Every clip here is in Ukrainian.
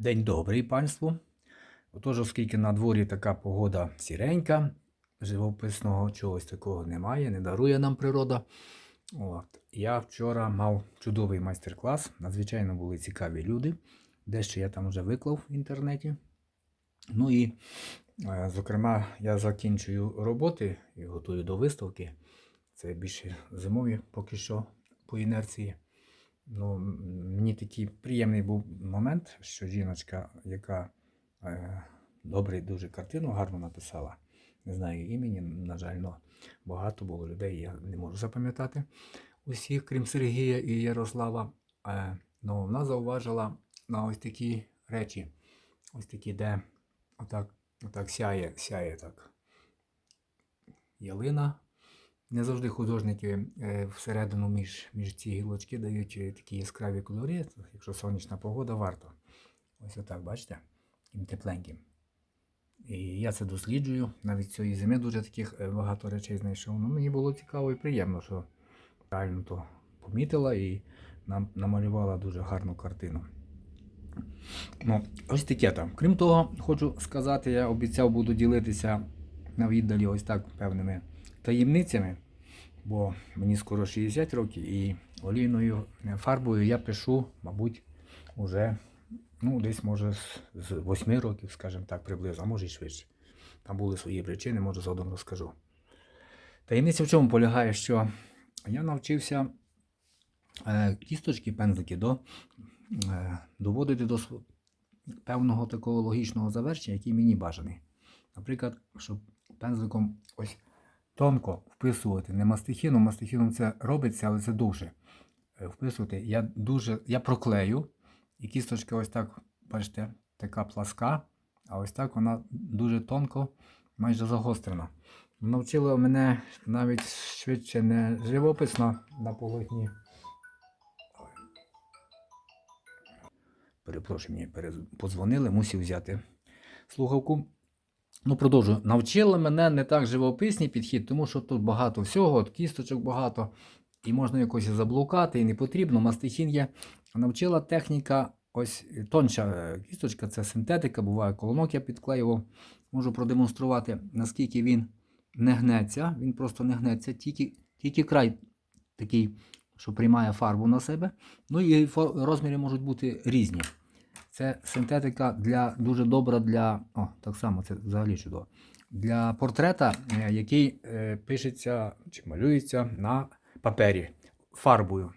День добрий, панству. Отож, оскільки на дворі така погода сіренька, живописного чогось такого немає, не дарує нам природа. От. Я вчора мав чудовий майстер-клас. Надзвичайно були цікаві люди. Дещо я там вже виклав в інтернеті. Ну і, е, зокрема, я закінчую роботи і готую до виставки. Це більше зимові поки що по інерції. Ну, мені такий приємний був момент, що жіночка, яка е, добре дуже картину гарно написала, не знаю імені, на жаль, но багато було людей, я не можу запам'ятати усіх, крім Сергія і Ярослава. Е, ну, вона зауважила на ось такі речі, ось такі, де отак, отак сяє, сяє так. Ялина. Не завжди художники е, всередину між, між ці гілочки дають е, такі яскраві кольори. Якщо сонячна погода, варто. Ось отак, бачите? Таким тепленьким. І я це досліджую. Навіть цієї зими дуже таких е, багато речей знайшов. Ну, мені було цікаво і приємно, що правильно то помітила і нам намалювала дуже гарну картину. Ну, ось таке там. Крім того, хочу сказати, я обіцяв буду ділитися на віддалі ось так певними таємницями, бо мені скоро 60 років і олійною фарбою я пишу, мабуть, уже ну, десь може з- з 8 років, скажімо так, приблизно, а може і швидше. Там були свої причини, може згодом розкажу. Таємниця в чому полягає, що я навчився е, кісточки, пензлики до, е, доводити до певного такого логічного завершення, який мені бажаний. Наприклад, щоб пензликом ось тонко вписувати не мастихіном, мастихіном це робиться, але це довше. Е, Вписувати я дуже, я проклею, і кісточка ось так, бачите, така пласка, а ось так вона дуже тонко, майже загострена. Навчило мене навіть швидше не живописно на полотні. Перепрошую, мені перез- подзвонили, мусив взяти слухавку. Ну, продовжую. Навчила мене не так живописний підхід, тому що тут багато всього, от кісточок багато, і можна якось заблукати, і не потрібно. Мастихін є. Навчила техніка, ось тонша е, кісточка, це синтетика, буває колонок я підклеював. Можу продемонструвати, наскільки він не гнеться. Він просто не гнеться, тільки, тільки край такий, що приймає фарбу на себе. Ну і розміри можуть бути різні. Це синтетика для дуже добра для. О, так само, це взагалі чудово. Для портрета, е, який е, пишеться чи малюється на папері фарбою.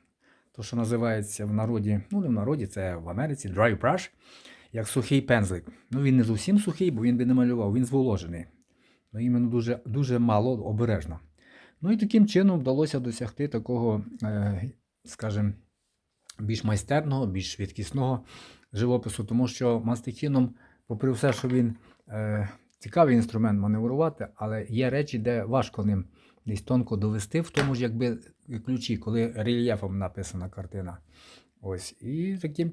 То, що називається в народі, ну не в народі, це в Америці dry brush, як сухий пензлик. Ну він не зовсім сухий, бо він би не малював, він зволожений. Ну, іменно дуже, дуже мало обережно. Ну і таким чином вдалося досягти такого, е, скажімо, більш майстерного, більш швидкісного живопису, тому що мастихіном, попри все, що він е, цікавий інструмент маневрувати, але є речі, де важко ним десь тонко довести, в тому ж якби ключі, коли рельєфом написана картина. Ось. І таким,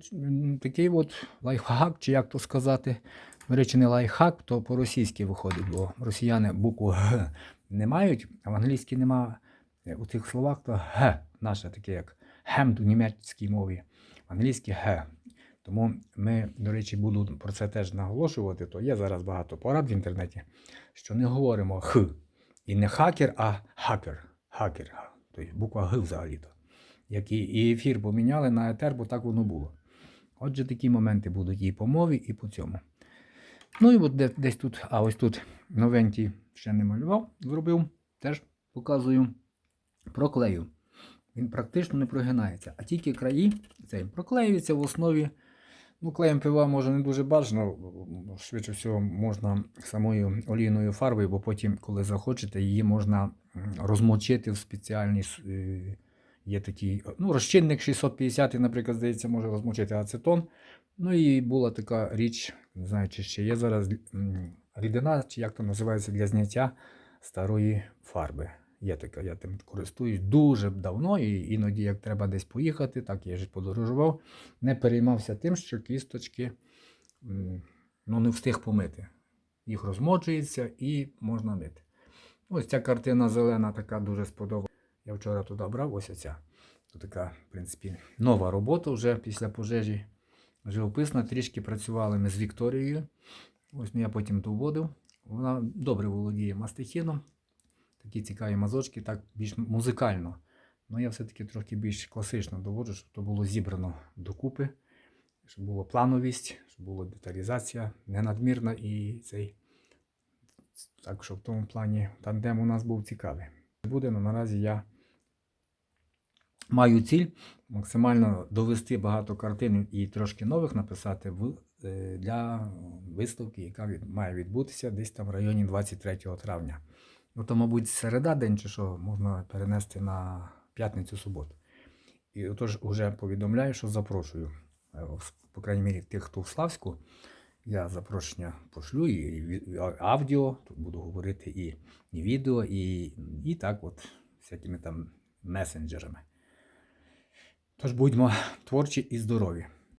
такий от лайфхак, чи як то сказати, речі, не лайфхак, то по-російськи виходить, бо росіяни букву Г не мають, а в англійській нема е, у цих словах то Г, наше таке як хемд у німецькій мові, в англійській Г. Тому ми, до речі, буду про це теж наголошувати, то є зараз багато порад в інтернеті, що не говоримо Х. І не хакер, а хакер. Хакер. Тобто буква Г взагалі-то. Які і ефір поміняли на етер, бо так воно було. Отже, такі моменти будуть і по мові, і по цьому. Ну і от десь тут, а ось тут новенький ще не малював, зробив, теж показую. Проклею. Він практично не прогинається, а тільки краї цей проклеюється в основі. Ну, клеєм пива може не дуже бажано, швидше всього можна самою олійною фарбою, бо потім, коли захочете, її можна розмочити в спеціальній е, є такий ну, розчинник 650, наприклад, здається, може розмочити ацетон. Ну і була така річ, не знаю, чи ще є зараз рідина, чи як то називається для зняття старої фарби. Є така, я тим користуюсь дуже давно, і іноді, як треба десь поїхати, так я ж подорожував, не переймався тим, що кісточки ну, не встиг помити. Їх розмочується і можна мити. Ось ця картина зелена така дуже сподобала. Я вчора туди брав, ось оця. Тут така, в принципі, нова робота вже після пожежі живописна. Трішки працювали ми з Вікторією. Ось ну, я потім доводив. Вона добре володіє мастихіном. Такі цікаві мазочки, так більш музикально. Ну я все-таки трохи більш класично доводжу, щоб то було зібрано докупи, щоб була плановість, щоб була деталізація ненадмірна і цей. Так що в тому плані тандем у нас був цікавий. Буде, але наразі я маю ціль максимально довести багато картин і трошки нових написати в, е, для виставки, яка від, має відбутися десь там в районі 23 травня. Ну, то, мабуть, середа день чи що можна перенести на п'ятницю-суботу. І отож вже повідомляю, що запрошую, е, по крайній мірі, тих, хто в Славську. Я запрошення пошлю і аудіо, тут буду говорити і, і відео, і, і так от всякими там месенджерами. Тож будьмо творчі і здорові.